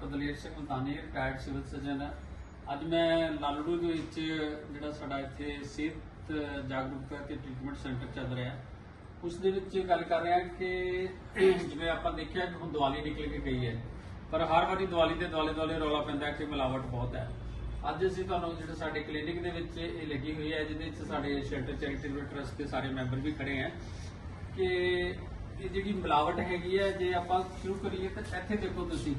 Doctor Daler Singh Matani retired civil surgeon ਹੈ ਅੱਜ ਮੈਂ ਲਾਲੜੂ ਦੇ ਵਿੱਚ ਜਿਹੜਾ ਸਾਡਾ ਇੱਥੇ ਸਿਹਤ ਜਾਗਰੂਕਤਾ ਤੇ ਟ੍ਰੀਟਮੈਂਟ ਸੈਂਟਰ ਚੱਲ ਰਿਹਾ। ਉਸ ਦੇ ਵਿੱਚ ਗੱਲ ਕਰ ਰਿਹਾ ਕਿ ਜਿਵੇਂ ਆਪਾਂ ਦੇਖਿਆ ਕਿ ਹੁਣ ਦੀਵਾਲੀ ਨਿਕਲ ਕੇ ਗਈ ਹੈ, ਪਰ ਹਰ ਵਾਰੀ ਦੀਵਾਲੀ ਦੇ ਦੁਆਲੇ ਦੁਆਲੇ ਰੌਲਾ ਪੈਂਦਾ ਕਿ ਮਿਲਾਵਟ ਬਹੁਤ ਹੈ। ਅੱਜ ਅਸੀਂ ਤੁਹਾਨੂੰ ਜਿਹੜੇ ਸਾਡੇ ਕਲੀਨਿਕ ਦੇ ਵਿੱਚ ਇਹ ਲੱਗੀ ਹੋਈ ਹੈ, ਜਿਹਦੇ ਵਿੱਚ ਸਾਡੇ ਸ਼ੈਲਟਰ ਚੈਰੀਟੇਬਲ ਟਰਸਟ ਦੇ ਸਾਰੇ ਮੈਂਬਰ ਵੀ ਖੜੇ ਹੈ ਕਿ ਇਹ ਜਿਹੜੀ ਮਿਲਾਵਟ ਹੈਗੀ ਹੈ, ਜੇ ਆਪਾਂ ਸ਼ੁਰੂ ਕਰੀਏ ਤਾਂ ਇੱਥੇ ਦੇਖੋ ਤੁਸੀਂ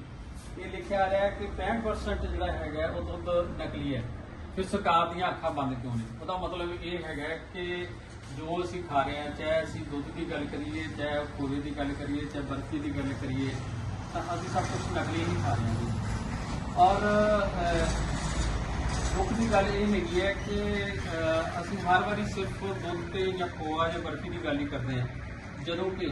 ਇਹ ਲਿਖਿਆ ਆ ਰਿਹਾ ਕਿ 65% ਜਿਹੜਾ ਹੈਗਾ ਉਹ ਦੁੱਧ ਨਕਲੀ ਹੈ। ਫਿਰ ਸਰਕਾਰ ਦੀਆਂ ਅੱਖਾਂ ਬੰਦ ਕਿਉਂ ਨੇ? ਉਹਦਾ ਮਤਲਬ ਇਹ ਹੈਗਾ ਕਿ ਜੋ ਅਸੀਂ ਖਾ ਰਹੇ ਹਾਂ ਚਾਹੇ ਅਸੀਂ ਦੁੱਧ ਦੀ ਗੱਲ ਕਰੀਏ ਚਾਹੇ ਖੋਏ ਦੀ ਗੱਲ ਕਰੀਏ ਚਾਹੇ ਬਰਫੀ ਦੀ ਗੱਲ ਕਰੀਏ ਤਾਂ ਅਸੀਂ ਸਭ ਕੁਝ ਨਕਲੀ ਹੀ ਖਾ ਰਹੇ ਹਾਂ। ਔਰ ਅਹ, ਦੁੱਖ ਦੀ ਗੱਲ ਇਹ ਹੈਗੀ ਹੈ ਕਿ ਅਸੀਂ ਹਰ ਵਾਰੀ ਸਿਰਫ ਦੁੱਧ ਤੇ ਜਾਂ ਖੋਆ ਜਾਂ ਬਰਫੀ ਦੀ ਗੱਲ ਹੀ ਕਰਦੇ ਹਾਂ। ਜਦੋਂ ਕਿ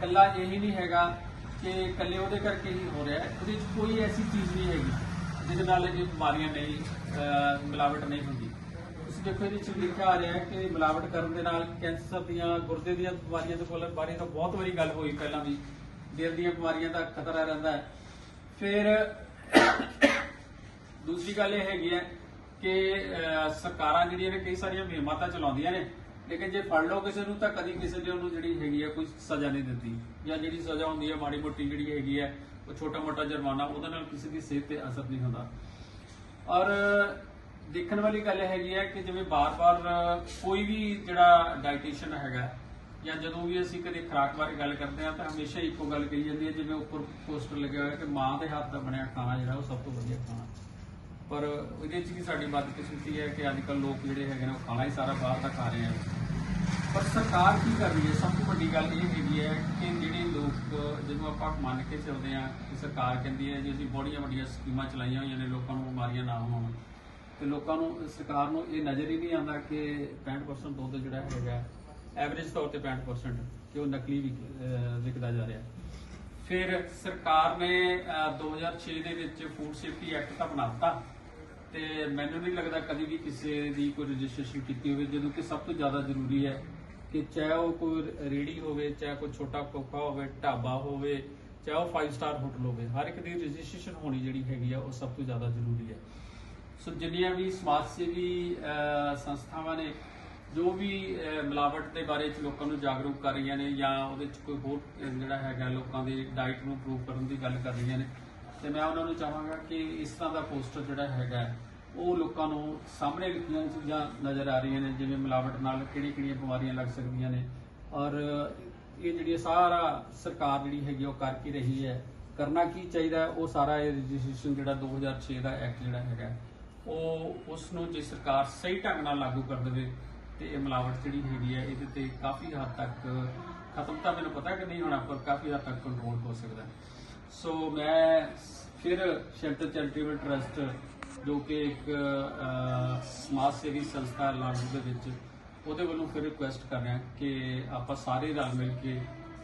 ਕੱਲਾ ਇਹੀ ਨਹੀਂ ਹੈਗਾ ਕਿ ਇਕੱਲੇ ਉਹਦੇ ਕਰਕੇ ਹੀ ਹੋ ਰਿਹਾ ਹੈ। ਉਹਦੇ ਵਿੱਚ ਕੋਈ ਐਸੀ ਚੀਜ਼ ਨਹੀਂ ਹੈਗੀ, ਜਿਹਦੇ ਨਾਲ ਇਹ ਬਿਮਾਰੀਆਂ ਨਹੀਂ ਮਿਲਾਵਟ ਨਹੀਂ ਹੁੰਦੀ। ਤੁਸੀਂ ਦੇਖੋ, ਇਹਦੇ ਵਿੱਚ ਲਿਖਿਆ ਆ ਰਿਹਾ ਹੈ ਕਿ ਮਿਲਾਵਟ ਕਰਨ ਦੇ ਨਾਲ ਕੈਂਸਰ ਦੀਆਂ, ਗੁਰਦੇ ਦੀਆਂ ਬਿਮਾਰੀਆਂ ਦੇ ਕੋਲ ਬਾਰੇ ਤਾਂ ਬਹੁਤ ਵਾਰੀ ਗੱਲ ਹੋਈ ਪਹਿਲਾਂ ਵੀ। ਦਿਲ ਦੀਆਂ ਬਿਮਾਰੀਆਂ ਦਾ ਖਤਰਾ ਰਹਿੰਦਾ ਹੈ। ਫਿਰ ਦੂਸਰੀ ਗੱਲ ਇਹ ਹੈਗੀ ਹੈ ਕਿ ਸਰਕਾਰਾਂ ਜਿਹੜੀਆਂ ਨੇ, ਕਈ ਸਾਰੀਆਂ ਮੁਹਿੰਮਾਂ ਤਾਂ ਚਲਾਉਂਦੀਆਂ ਨੇ। ਲੇਕਿਨ ਜੇ ਫੜ ਲਓ ਕਿਸੇ ਨੂੰ ਤਾਂ ਕਦੀ ਕਿਸੇ ਨੇ ਉਹਨੂੰ ਜਿਹੜੀ ਹੈਗੀ ਹੈ ਕੋਈ ਸਜ਼ਾ ਨਹੀਂ ਦਿੱਤੀ। ਜਾਂ ਜਿਹੜੀ ਸਜ਼ਾ ਹੁੰਦੀ ਹੈ ਮਾੜੀ ਮੋਟੀ ਜਿਹੜੀ ਹੈਗੀ ਹੈ ਉਹ ਛੋਟਾ ਮੋਟਾ ਜੁਰਮਾਨਾ, ਉਹਦੇ ਨਾਲ ਕਿਸੇ ਦੀ ਸਿਹਤ ਤੇ ਅਸਰ ਨਹੀਂ ਹੁੰਦਾ। ਔਰ ਦੇਖਣ ਵਾਲੀ ਗੱਲ ਹੈਗੀ ਹੈ ਕਿ ਜਿਵੇਂ ਬਾਰ-ਬਾਰ ਕੋਈ ਵੀ ਜਿਹੜਾ ਡਾਈਟੀਸ਼ੀਅਨ ਹੈਗਾ, ਜਾਂ ਜਦੋਂ ਵੀ ਅਸੀਂ ਕਦੇ ਖੁਰਾਕ ਬਾਰੇ ਗੱਲ ਕਰਦੇ ਹਾਂ ਤਾਂ ਹਮੇਸ਼ਾ ਇੱਕੋ ਗੱਲ ਕਹੀ ਜਾਂਦੀ ਹੈ ਜਿਵੇਂ ਉੱਪਰ ਪੋਸਟਰ ਲੱਗਿਆ ਹੋਇਆ ਕਿ ਮਾਂ ਦੇ ਹੱਥ ਦਾ ਬਣਿਆ ਖਾਣਾ ਜਿਹੜਾ, ਉਹ ਸਭ ਤੋਂ ਵਧੀਆ ਖਾਣਾ। ਪਰ ਇਹਦੇ 'ਚ ਵੀ ਸਾਡੀ ਬਦਕਿਸਮਤੀ ਹੈ ਕਿ ਅੱਜ ਕੱਲ੍ਹ ਲੋਕ ਜਿਹੜੇ ਹੈਗੇ ਨੇ ਉਹ ਖਾਣਾ ਹੀ ਸਾਰਾ ਬਾਹਰ ਦਾ ਖਾ ਰਹੇ ਆ। ਪਰ ਸਰਕਾਰ ਕੀ ਕਰ ਰਹੀ ਹੈ? ਸਭ ਤੋਂ ਵੱਡੀ ਗੱਲ ਇਹ ਹੈਗੀ ਹੈ ਕਿ ਜਿਹੜੇ ਲੋਕ ਜਿਹਨੂੰ ਆਪਾਂ ਮੰਨ ਕੇ ਚੱਲਦੇ ਆ ਕਿ ਸਰਕਾਰ ਕਹਿੰਦੀ ਹੈ ਜੀ ਅਸੀਂ ਬੜੀਆਂ ਵੱਡੀਆਂ ਸਕੀਮਾਂ ਚਲਾਈਆਂ ਹੋਈਆਂ ਨੇ ਲੋਕਾਂ ਨੂੰ ਬਿਮਾਰੀਆਂ ਨਾ ਹੋਣ। ਤੇ ਲੋਕਾਂ ਨੂੰ ਸਰਕਾਰ ਨੂੰ ਇਹ ਨਜ਼ਰ ਹੀ ਨਹੀਂ ਆਉਂਦਾ ਕਿ 65% ਦੁੱਧ ਜਿਹੜਾ ਹੈਗਾ ਐਵਰੇਜ ਤੌਰ ਤੇ 65% ਕਿ ਉਹ ਨਕਲੀ ਵਿਕ- ਵਿਕਦਾ ਜਾ ਰਿਹਾ। ਫਿਰ ਸਰਕਾਰ ਨੇ ਅਹ, 2006 ਦੇ ਵਿੱਚ ਫੂਡ ਸੇਫਟੀ ਐਕਟ ਤਾਂ ਬਣਾਤਾ ਤੇ ਮੈਨੂੰ ਨਹੀਂ ਲੱਗਦਾ ਕਦੀ ਵੀ ਕਿਸੇ ਦੀ ਕੋਈ ਰਜਿਸਟ੍ਰੇਸ਼ਨ ਕੀਤੀ ਹੋਵੇ ਜਦੋਂ ਕਿ ਸਭ ਤੋਂ ਜ਼ਿਆਦਾ ਜ਼ਰੂਰੀ ਹੈ ਕਿ ਚਾਹੇ ਉਹ ਕੋਈ ਰੇੜੀ ਹੋਵੇ, ਚਾਹੇ ਕੋਈ ਛੋਟਾ ਕੋਕਾ ਹੋਵੇ, ਢਾਬਾ ਹੋਵੇ, ਚਾਹੇ ਉਹ 5 ਸਟਾਰ ਹੋਟਲ ਹੋਵੇ, ਹਰ ਇੱਕ ਦੀ ਰਜਿਸਟ੍ਰੇਸ਼ਨ ਹੋਣੀ ਜਿਹੜੀ ਹੈਗੀ ਆ, ਉਹ ਸਭ ਤੋਂ ਜ਼ਿਆਦਾ ਜ਼ਰੂਰੀ ਹੈ। ਸੋ ਜਿੰਨੀਆਂ ਵੀ ਸਮਾਜ ਸੇਵੀ ਸੰਸਥਾਵਾਂ ਨੇ ਜੋ ਵੀ ਮਿਲਾਵਟ ਦੇ ਬਾਰੇ ਚ ਲੋਕਾਂ ਨੂੰ ਜਾਗਰੂਕ ਕਰ ਰਹੀਆਂ ਨੇ ਜਾਂ ਉਹਦੇ ਚ ਕੋਈ ਹੋਰ ਜਿਹੜਾ ਹੈਗਾ, ਲੋਕਾਂ ਦੀ ਡਾਈਟ ਨੂੰ ਇੰਪਰੂਵ ਕਰਨ ਦੀ ਗੱਲ ਕਰ ਰਹੀਆਂ ਨੇ ਤੇ ਮੈਂ ਉਹਨਾਂ ਨੂੰ ਚਾਹਾਂਗਾ ਕਿ ਇਸ ਤਰ੍ਹਾਂ ਦਾ ਪੋਸਟਰ ਜਿਹੜਾ ਹੈਗਾ ਉਹ ਲੋਕਾਂ ਨੂੰ ਸਾਹਮਣੇ ਲਿਖੀਆਂ ਚੀਜ਼ਾਂ ਨਜ਼ਰ ਆ ਰਹੀਆਂ ਨੇ, ਜਿਵੇਂ ਮਿਲਾਵਟ ਨਾਲ ਕਿਹੜੀ ਕਿਹੜੀਆਂ ਬਿਮਾਰੀਆਂ ਲੱਗ ਸਕਦੀਆਂ ਨੇ। ਔਰ ਇਹ ਜਿਹੜੀ ਸਾਰਾ ਸਰਕਾਰ ਜਿਹੜੀ ਹੈਗੀ ਉਹ ਕਰ ਕੀ ਰਹੀ ਹੈ, ਕਰਨਾ ਕੀ ਚਾਹੀਦਾ, ਉਹ ਸਾਰਾ ਇਹ ਰਜਿਸਟ੍ਰੇਸ਼ਨ ਜਿਹੜਾ 2006 ਦਾ ਐਕਟ ਜਿਹੜਾ ਹੈਗਾ ਉਹ ਉਸ ਨੂੰ ਜੇ ਸਰਕਾਰ ਸਹੀ ਢੰਗ ਨਾਲ ਲਾਗੂ ਕਰ ਦੇਵੇ ਤੇ ਇਹ ਮਿਲਾਵਟ ਜਿਹੜੀ ਹੈਗੀ ਹੈ, ਇਹਦੇ ਤੇ ਕਾਫੀ ਹੱਦ ਤੱਕ ਖਤਮ ਤਾਂ ਮੈਨੂੰ ਪਤਾ ਕਿ ਨਹੀਂ ਹੋਣਾ, ਪਰ ਕਾਫੀ ਹੱਦ ਤੱਕ ਕੰਟਰੋਲ ਹੋ ਸਕਦਾ ਸੋ ਮੈਂ ਫਿਰ ਸ਼ੈਲਟਰ ਚੈਰੀਟੇਬਲ ਟਰਸਟ, ਜੋ ਕਿ ਇੱਕ ਸਮਾਜ ਸੇਵੀ ਸੰਸਥਾ ਹੈ ਲਾਗੂ ਦੇ ਵਿੱਚ, ਉਹਦੇ ਵੱਲੋਂ ਫਿਰ ਰਿਕੁਐਸਟ ਕਰ ਰਿਹਾ ਕਿ ਆਪਾਂ ਸਾਰੇ ਰਲ ਮਿਲ ਕੇ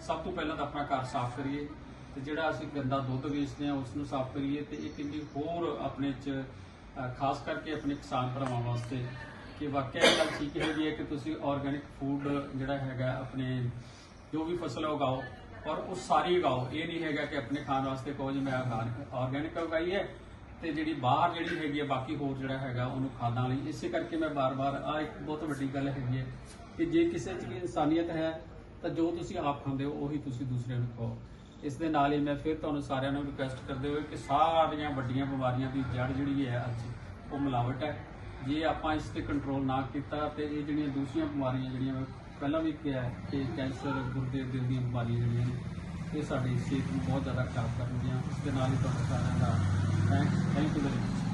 ਸਭ ਤੋਂ ਪਹਿਲਾਂ ਤਾਂ ਆਪਣਾ ਘਰ ਸਾਫ਼ ਕਰੀਏ ਤੇ ਜਿਹੜਾ ਅਸੀਂ ਗੰਦਾ ਦੁੱਧ ਵੇਚਦੇ ਹਾਂ, ਉਸ ਨੂੰ ਸਾਫ਼ ਕਰੀਏ ਤੇ ਇੱਕ ਇੰਡੀ ਹੋਰ ਆਪਣੇ ਚ ਖਾਸ ਕਰਕੇ ਆਪਣੇ ਕਿਸਾਨ ਭਰਾਵਾਂ ਵਾਸਤੇ ਕਿ ਵਾਕਿਆ ਇਹ ਗੱਲ ਠੀਕ ਹੈਗੀ ਹੈ ਕਿ ਤੁਸੀਂ ਆਰਗੈਨਿਕ ਫੂਡ ਜਿਹੜਾ ਹੈਗਾ, ਆਪਣੇ ਜੋ ਵੀ ਫਸਲ ਉਗਾਓ। ਔਰ ਉਹ ਸਾਰੀ ਉਗਾਓ। ਇਹ ਨਹੀਂ ਹੈਗਾ ਕਿ ਆਪਣੇ ਖਾਣ ਵਾਸਤੇ ਕਹੋ ਜੀ, ਮੈਂ ਆਰਗੈਨਿਕ ਉਗਾਈ ਹੈ ਤੇ ਜਿਹੜੀ ਬਾਹਰ ਜਿਹੜੀ ਹੈਗੀ ਹੈ, ਬਾਕੀ ਹੋਰ ਜਿਹੜਾ ਹੈਗਾ, ਉਹਨੂੰ ਖਾਦਾਂ ਲਈ। ਇਸੇ ਕਰਕੇ ਮੈਂ ਬਾਰ-ਬਾਰ ਆ ਇੱਕ ਬਹੁਤ ਵੱਡੀ ਗੱਲ ਹੈਗੀ ਹੈ ਕਿ ਜੇ ਕਿਸੇ 'ਚ ਵੀ ਇਨਸਾਨੀਅਤ ਹੈ, ਤਾਂ ਜੋ ਤੁਸੀਂ ਆਪ ਖਾਂਦੇ ਹੋ, ਉਹੀ ਤੁਸੀਂ ਦੂਸਰਿਆਂ ਨੂੰ ਖਵਾਓ ਇਸ ਦੇ ਨਾਲ ਹੀ ਮੈਂ ਫਿਰ ਤੁਹਾਨੂੰ ਸਾਰਿਆਂ ਨੂੰ ਰਿਕੁਐਸਟ ਕਰਦੇ ਹੋਏ ਕਿ ਸਾਰੀਆਂ ਵੱਡੀਆਂ ਬਿਮਾਰੀਆਂ ਦੀ ਜੜ ਜਿਹੜੀ ਹੈ ਅੱਜ, ਉਹ ਮਿਲਾਵਟ ਹੈ। ਜੇ ਆਪਾਂ ਇਸ ਤੇ ਕੰਟਰੋਲ ਨਾ ਕੀਤਾ ਤੇ ਇਹ ਜਿਹੜੀਆਂ ਦੂਸਰੀਆਂ ਬਿਮਾਰੀਆਂ ਜਿਹੜੀਆਂ ਪਹਿਲਾਂ ਵੀ ਕਿਹਾ ਹੈ ਕਿ ਕੈਂਸਰ ਗੁਰਦੇ ਦਿਲ ਦੀਆਂ ਬਿਮਾਰੀਆਂ ਜਿਹੜੀਆਂ ਨੇ, ਇਹ ਸਾਡੀ ਸਿਹਤ ਨੂੰ ਬਹੁਤ ਜ਼ਿਆਦਾ ਖਰਾਬ ਕਰਨਗੀਆਂ। ਇਸ ਦੇ ਨਾਲ ਹੀ ਤੁਹਾਨੂੰ ਸਾਰਿਆਂ ਦਾ thank thank you very much